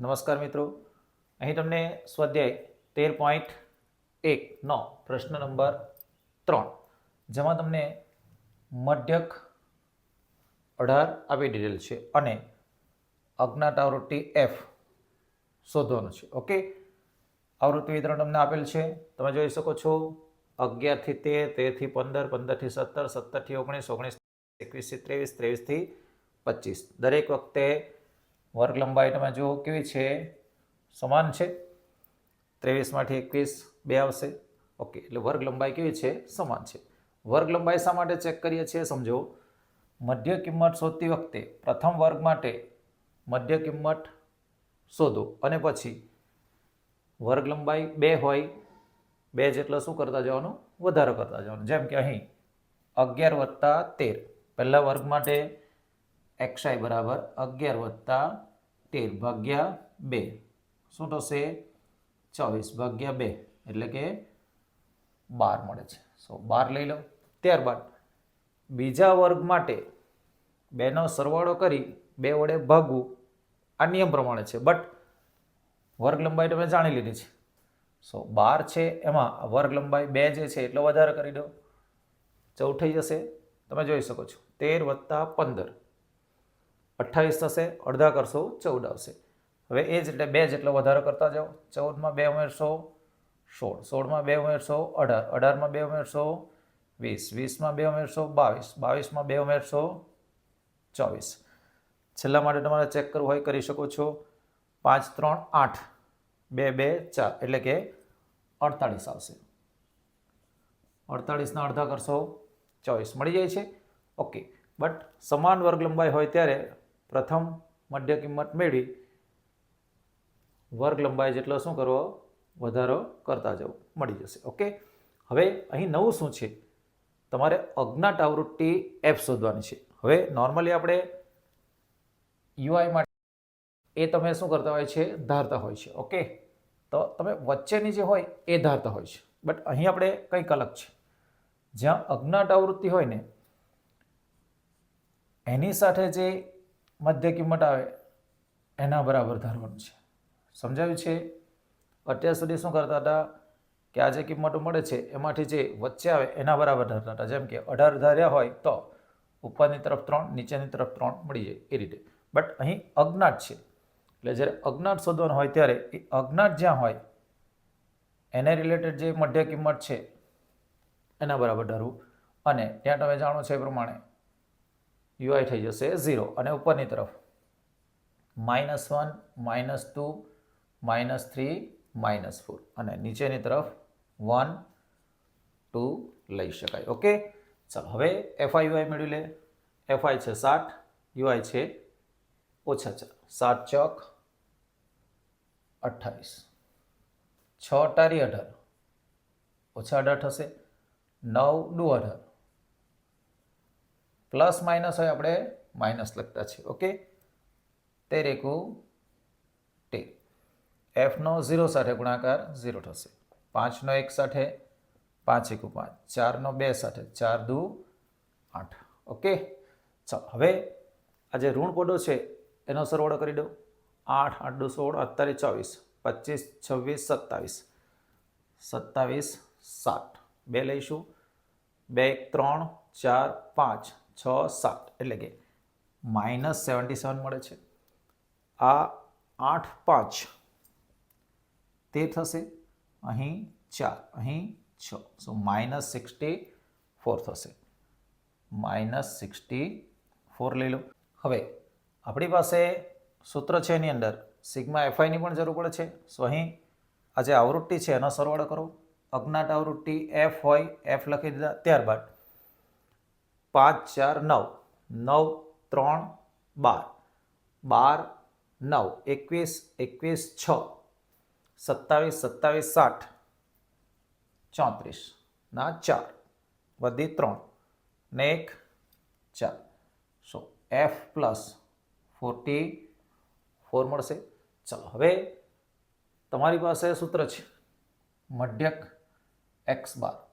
નમસ્કાર મિત્રો. અહીં તમને સ્વાધ્યાય તેર પોઈન્ટ એકનો પ્રશ્ન નંબર ત્રણ. જેમાં તમને મધ્યક અઢાર આપી દીધેલ છે અને અજ્ઞાત આવૃત્તિ એફ શોધવાનું છે. ઓકે? આવૃત્તિ વિતરણ તમને આપેલ છે. તમે જોઈ શકો છો અગિયારથી તેર તેરથી પંદર પંદરથી સત્તર સત્તરથી ઓગણીસ ઓગણીસ એકવીસથી ત્રેવીસ ત્રેવીસથી પચીસ. દરેક વખતે વર્ગ લંબાઈ તમે જુઓ કેવી છે? સમાન છે? ત્રેવીસમાંથી એકવીસ, બે આવશે. ઓકે, એટલે વર્ગ લંબાઈ કેવી છે? સમાન છે. વર્ગ લંબાઈ શા માટે ચેક કરીએ છીએ સમજો? મધ્ય કિંમત શોધતી વખતે પ્રથમ વર્ગ માટે મધ્ય કિંમત શોધો અને પછી વર્ગ લંબાઈ બે હોય, બે જેટલો શું કરતા જવાનું? વધારો કરતા જવાનું. જેમ કે અહીં અગિયાર વત્તા તેર. પહેલાં વર્ગ માટે એક્સઆઈ બરાબર અગિયાર વત્તા તેર ભાગ્યા બે. શું થશે? ચોવીસ ભાગ્યા બે, એટલે કે બાર મળે છે. સો બાર લઈ લો. ત્યારબાદ બીજા વર્ગ માટે બેનો સરવાળો કરી બે વડે ભાગવું, આ નિયમ પ્રમાણે છે. બટ વર્ગ લંબાઈ તમે જાણી લીધી છે. સો બાર છે, એમાં વર્ગ લંબાઈ બે જે છે, એટલો વધારે કરી દો. ચૌદ થઈ જશે. તમે જોઈ શકો છો. તેર વત્તા પંદર. અઠ્ઠાવીસ થશે, અડધા કરશો, ચૌદ આવશે. હવે એ જ એટલે બે જેટલો વધારો કરતા જાઓ. ચૌદમાં બે ઉમેરશો, સોળ. સોળમાં બે ઉમેરશો, અઢાર. અઢારમાં બે ઉમેરશો, વીસ. વીસમાં બે ઉમેરશો, બાવીસ. બાવીસમાં બે ઉમેરશો, ચોવીસ. છેલ્લા માટે તમારે ચેક કરવું હોય, કરી શકો છો. પાંચ, ત્રણ, આઠ. બે બે, ચાર. એટલે કે અડતાળીસ આવશે. અડતાળીસના અડધા કરશો, ચોવીસ. મળી જાય છે? ઓકે. બટ સમાન વર્ગ લંબાઈ હોય ત્યારે પ્રથમ મધ્ય કિંમત મેળવી વર્ગ લંબાઈ જેટલો શું કરવો? વધારો કરતા જવું. મળી જશે. ઓકે? હવે અહીં નવું શું છે? તમારે અજ્ઞાત આવૃત્તિ એફ શોધવાની છે. હવે નોર્મલી આપણે યુઆઈ માટે એ તમે શું કરતા હોય છે? ધારતા હોય છે. ઓકે? તો તમે વચ્ચેની જે હોય એ ધારતા હોય છે. બટ અહીં આપણે કંઈક અલગ છે. જ્યાં અજ્ઞાત આવૃત્તિ હોય ને, એની સાથે જે મધ્ય કિંમત આવે, એના બરાબર ધારવાનું છે. સમજાયું છે? અત્યાર સુધી શું કરતા હતા? કે આ જે કિંમતો મળે છે, એમાંથી જે વચ્ચે આવે, એના બરાબર ધારતા હતા. જેમ કે અઢાર ધાર્યા હોય તો ઉપરની તરફ ત્રણ, નીચેની તરફ ત્રણ મળી જાય એ રીતે. બટ અહીં અજ્ઞાત છે. એટલે જ્યારે અજ્ઞાત શોધવાનું હોય ત્યારે એ અજ્ઞાત જ્યાં હોય, એને રિલેટેડ જે મધ્ય કિંમત છે, એના બરાબર ધારવું. અને ત્યાં તમે જાણો છો એ પ્રમાણે યુઆઈ થઈ જશે ઝીરો અને ઉપરની તરફ. Minus one, minus two, minus three, minus four. અને નીચેની તરફ વન, ટુ લઈ શકાય. ઓકે? ચાલો, હવે એફઆઈ યુઆઈ મેળવી લે. એફઆઈ છે સાઠ યુઆઈ છે ઓછા ચાર. સાત ચોક અઠ્ઠાવીસ. છ અટારી અઢાર. ઓછા અઢાર થશે. નવ દુ અઢાર. પ્લસ માઇનસ હોય આપણે માઇનસ લખતા છીએ, ઓકે? તેર એકુ તેર. એફનો ઝીરો સાથે ગુણાકાર ઝીરો થશે. પાંચનો એક સાથે પાંચ એકુ પાંચ. ચારનો બે સાથે ચાર દુ આઠ. ઓકે? ચાલો, હવે આ જે ઋણ પદો છે, એનો સરવાળો કરી દો. આઠ આઠ દુ સોળ, અડતાલીસ, ચોવીસ. પચીસ, છવ્વીસ, સત્તાવીસ. સત્તાવીસ સાત બે લઈશું. બે, એક, ત્રણ, ચાર, પાંચ. છ સાત એટલે કે માઇનસ સેવન્ટી સેવન મળે છે. આ આઠ પાંચ તે થશે. અહીં ચાર, અહીં છ. સો માઇનસ સિક્સટી ફોર થશે. માઇનસ સિક્સટી ફોર લઈ લો. હવે, આપણી પાસે સૂત્ર છે એની અંદર. સિગ્મા એફઆઈની પણ જરૂર પડે છે. સો અહીં આ જે આવૃત્તિ છે, એનો સરવાળો કરો. અજ્ઞાત આવૃત્તિ એફ હોય, એફ લખી દીધા ત્યારબાદ પાંચ ચાર નવ. નવ, ત્રણ, બાર. બાર, નવ. એકવીસ એકવીસ, છ. સત્તાવીસ સત્તાવીસ, સાઠ. ચોત્રીસ. ના, ચાર. વધી ત્રણ. ને એક, ચાર. So, F plus forty four મળશે. ચલો, હવે તમારી પાસે સૂત્ર છે. મધ્યક X bar.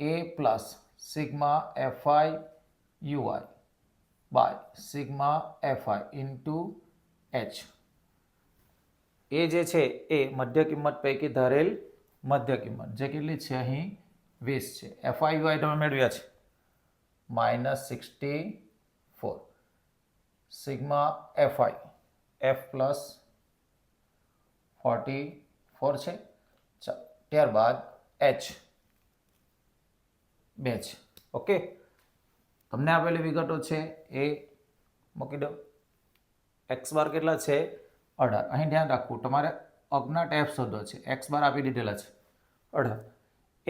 A plus sigma F I U I by sigma F I into H એ જે છે, એ મધ્ય કિંમત પૈકી ધારેલ મધ્ય કિંમત. જે કેટલી છે અહીં? વીસ છે. એફઆઈ વાય તમે મેળવ્યા છે. Minus sixty four. Sigma F I F plus forty four છે. ચા ત્યારબાદ એચ બે છે ઓકે તમને આપેલી વિગતો છે એ મૂકી દો એક્સ બાર કેટલા છે? અઢાર. અહીં ધ્યાન રાખવું, તમારે અજ્ઞાત એફ શોધો છે. એક્સ બાર આપી દીધેલા છે. અઢાર.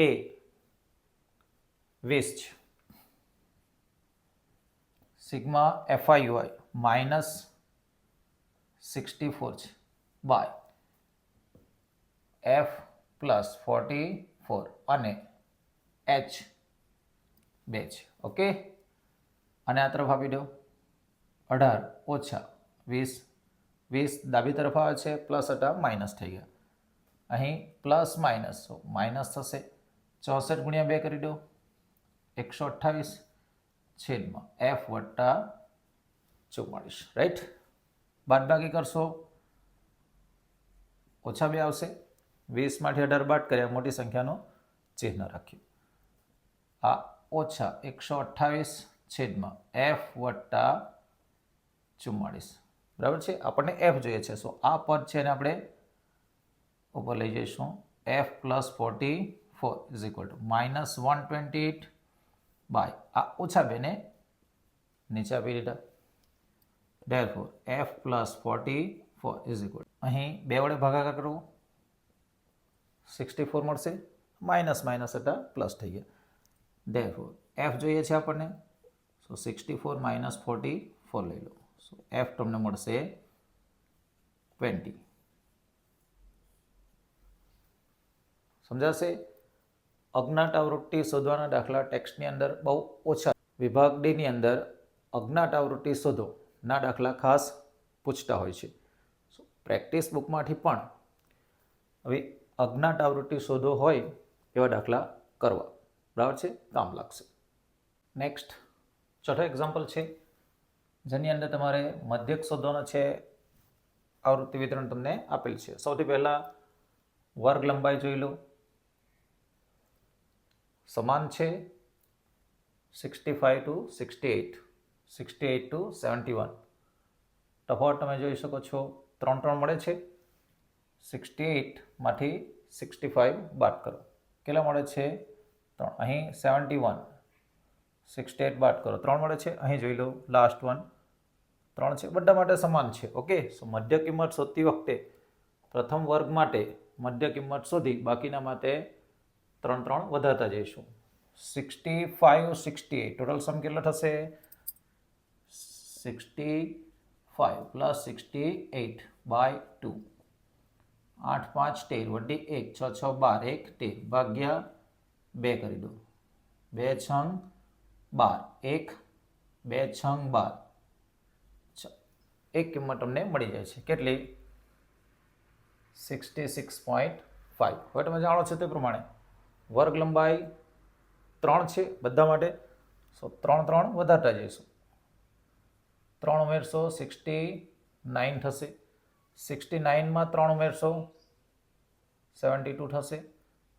એ વીસ છે sigma F I minus sixty four છે. By F plus forty four અને એચ બે છે ઓકે? અને આ તરફ આપી દો. અઢાર ઓછા વીસ વીસ ડાબી તરફ આવે છે, પ્લસ અઢાર માઇનસ થઈ ગયા. અહીં પ્લસ માઇનસ માઇનસ થશે. ચોસઠ ગુણ્યા બે કરી દો. એકસો અઠ્ઠાવીસ છેદમાં એફ વટ્ટા ચુમ્માળીસ, રાઈટ? બાદબાકી કરશો. ઓછા બે આવશે. વીસમાંથી અઢાર બાદ કર્યા, મોટી સંખ્યાનો ચિહ્ન રાખ્યું. આ ઓછા એકસો અઠ્ઠાવીસ છેદમાં એફ વત્તા ચુમ્માળીસ. બરાબર છે? આપણને એફ જોઈએ છે. સો આ પદ છે એને આપણે ઉપર લઈ જઈશું. F plus forty four is equal to minus one twenty eight by. આ ઓછા બેને નીચે આપી દીધા. Therefore F plus forty four is equal અહીં બે વડે ભાગાકાર કરવો. સિક્સટી ફોર મળશે. માઇનસ માઇનસ હતા પ્લસ થઈ ગયા. ડેર ફોર એફ જોઈએ છે આપણને. So sixty four minus forty four લઈ લો. સો એફ તમને મળશે ટ્વેન્ટી સમજાશે? અજ્ઞાત આવૃત્તિ શોધવાના દાખલા ટેક્સ્ટની અંદર બહુ ઓછા. વિભાગ ડીની અંદર અજ્ઞાત આવૃત્તિ શોધો, ના દાખલા ખાસ પૂછતા હોય છે. સો પ્રેક્ટિસ બુકમાંથી પણ. હવે અજ્ઞાત આવૃત્તિ શોધો હોય એવા દાખલા કરવા. બરાબર છે? કામ લાગશે નેક્સ્ટ ચોથો એક્ઝામ્પલ છે, જેની અંદર તમારે મધ્યક શોધવાનો છે, આવૃત્તિ વિતરણ તમને આપેલ છે. સૌથી પહેલાં વર્ગ લંબાઈ જોઈ લો. સમાન છે sixty five to sixty eight sixty eight to seventy one તફાવત તમે જોઈ શકો છો, ત્રણ ત્રણ મળે છે. સિક્સટી એઇટમાંથી સિક્સટી ફાઇવ બાદ કરો. કેટલા મળે છે? ત્રણ. અહીં સેવન્ટી વન સિક્સટી એટ બાદ કરો. ત્રણ મળે છે. અહીં જોઈ લો લાસ્ટ વન ત્રણ છે. બધા માટે સમાન છે. ઓકે સો મધ્ય કિંમત શોધતી વખતે પ્રથમ વર્ગ માટે મધ્ય કિંમત શોધી બાકીના માટે ત્રણ ત્રણ વધારતા જઈશું. Sixty five sixty eight total sum કેટલો થશે? Sixty five plus sixty eight by two આઠ, પાંચ, તેર. વડી એક. છ છ, બાર. એક, તેર. ભાગ્યા બે કરી દો. બે છંગ બાર. એક, બે છંગ બાર. એક કિંમત તમને મળી જાય છે. કેટલી? સિક્સટી સિક્સ પોઈન્ટ ફાઇવ હવે તમે જાણો છો તે પ્રમાણે વર્ગ લંબાઈ ત્રણ છે બધા માટે. સો ત્રણ ત્રણ વધારતા જઈશું. ત્રણ ઉમેરશો સિક્સટી નાઇન થશે. સિક્સટી નાઇનમાં ત્રણ ઉમેરશો. સેવન્ટી ટુ થશે.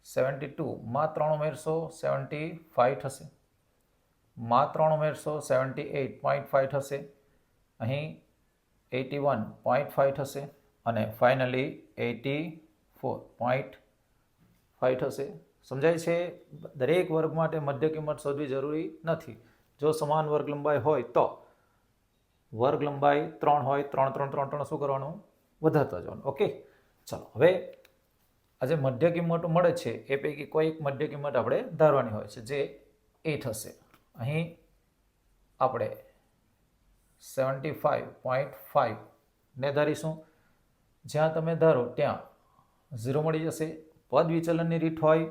સેવન્ટી ટુમાં ત્રણ ઉમેરશો, સેવન્ટી ફાઇવ થશે. માં ત્રણ ઉમેરશો, સેવન્ટી એઇટ પોઈન્ટ ફાઇવ થશે. અહીં એટી વન પોઈન્ટ ફાઇવ થશે અને finally eighty four point five થશે. સમજાય છે? દરેક વર્ગ માટે મધ્ય કિંમત શોધવી જરૂરી નથી. જો સમાન વર્ગ લંબાઈ હોય તો વર્ગ લંબાઈ ત્રણ હોય, ત્રણ ત્રણ ત્રણ ત્રણ શું કરવાનું? વધારતા જવાનું. ઓકે? ચલો, હવે આ જે મધ્ય કિંમત મળે છે, એ પૈકી કોઈ એક મધ્ય કિંમત આપણે ધારવાની હોય છે, જે એ થશે. અહીં આપણે સેવન્ટી ફાઇવ પોઈન્ટ ફાઇવ ને ધારીશું. જ્યાં તમે ધારો ત્યાં ઝીરો મળી જશે, પદ વિચલનની રીત હોય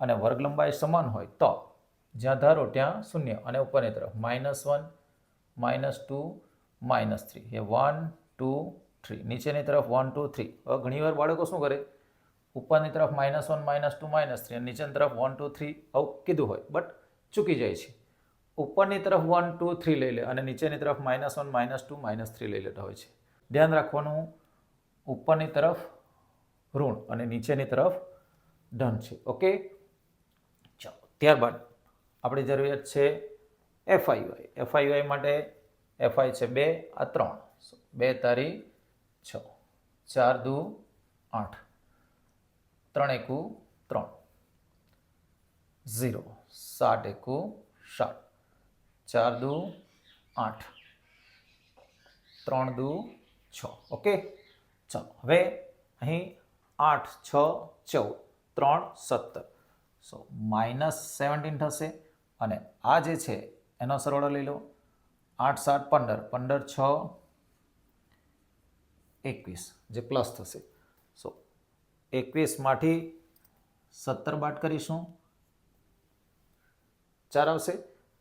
અને વર્ગ લંબાઈ સમાન હોય, તો જ્યાં ધારો ત્યાં શૂન્ય અને ઉપરની તરફ minus one minus two minus three એ વન ટુ થ્રી નીચેની તરફ વન ટુ થ્રી હવે ઘણીવાર બાળકો શું કરે? ઉપરની તરફ minus one minus two minus three અને નીચેની તરફ વન ટુ થ્રી આવું કીધું હોય બટ ચૂકી જાય છે. ઉપરની તરફ વન ટુ થ્રી લઈ લે અને નીચેની તરફ minus one minus two minus three લઈ લેતા હોય છે. ધ્યાન રાખવાનું, ઉપરની તરફ ઋણ અને નીચેની તરફ ધન છે. ઓકે? ચાલો, ત્યારબાદ આપણી જરૂરિયાત છે એફઆઈવાય એફઆઈવાય માટે એફઆઈ છે બે, આ ત્રણ. બે, તારી છ. ચાર, દુ, આઠ. ત્રણ એકુ ત્રણ. ઝીરો. સાત એકુ સાત. ચાર દુ આઠ. ત્રણ દુ છ. ઓકે? ચાલો, હવે અહીં આઠ, છ, ચૌદ. ત્રણ, સત્તર. સો માઇનસ સેવન્ટીન થશે અને આ જે છે, એનો સરવાળો લઈ લો. આઠ, સાત, પંદર. પંદર, છ, એકવીસ. જે પ્લસ થશે. એકવીસમાંથી સત્તર બાદ કરીશું. ચાર આવશે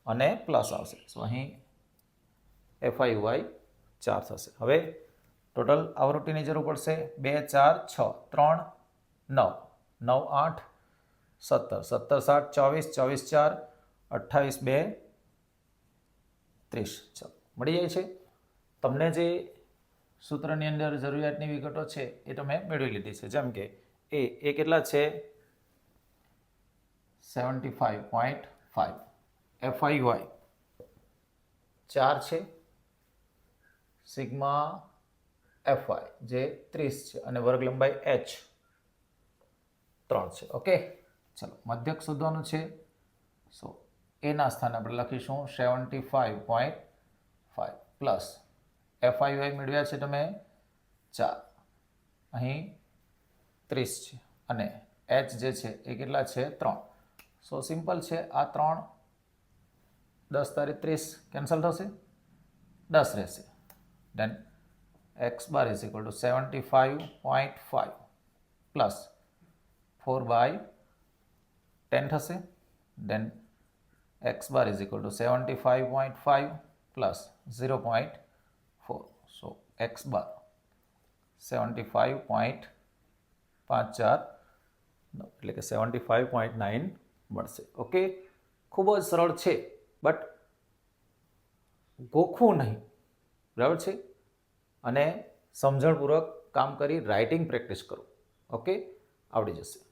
અને પ્લસ આવશે. સો અહીં એફઆઈ વાય ચાર થશે. હવે ટોટલ આવૃત્તિની જરૂર પડશે બે, ચાર, છ, ત્રણ, નવ. નવ, આઠ, સત્તર. સત્તર, સાત, ચોવીસ ચોવીસ, ચાર, અઠ્ઠાવીસ, બે, ત્રીસ. ચાલો, મળી જાય છે. તમને જે સૂત્રની અંદર જરૂરિયાતની વિગતો છે એ તમે મેળવી લીધી છે. જેમ કે એ એ કેટલા છે? Seventy five point five F I Y. ચાર છે? સિગ્મા એફઆઈ જે ત્રીસ છે અને વર્ગ લંબાઈ એચ. ત્રણ છે. ઓકે? ચલો મધ્યક શોધવાનું છે. સો એના સ્થાને આપણે લખીશું seventy five point five plus F I Y મેળવ્યા છે તમે ચાર. અહીં ત્રીસ છે. અને એચ જે છે એ કેટલા છે? ત્રણ. સો સિમ્પલ છે, આ ત્રણ દસ તારીખ ત્રીસ. કેન્સલ થશે? દસ રહેશે. Then X bar is equal to seventy five point five plus four by ten થશે. Then, x bar is equal to 75.5 plus 0.4 so, x bar 75.54 એટલે કે સેવન્ટી ફાઇવ પોઈન્ટ નાઇન મળશે. ઓકે ખૂબ જ સરળ છે, બટ ગોખવું નહીં. બરાબર છે? અને સમજણપૂર્વક કામ કરી રાઇટિંગ પ્રેક્ટિસ કરો. ઓકે આવડી જશે.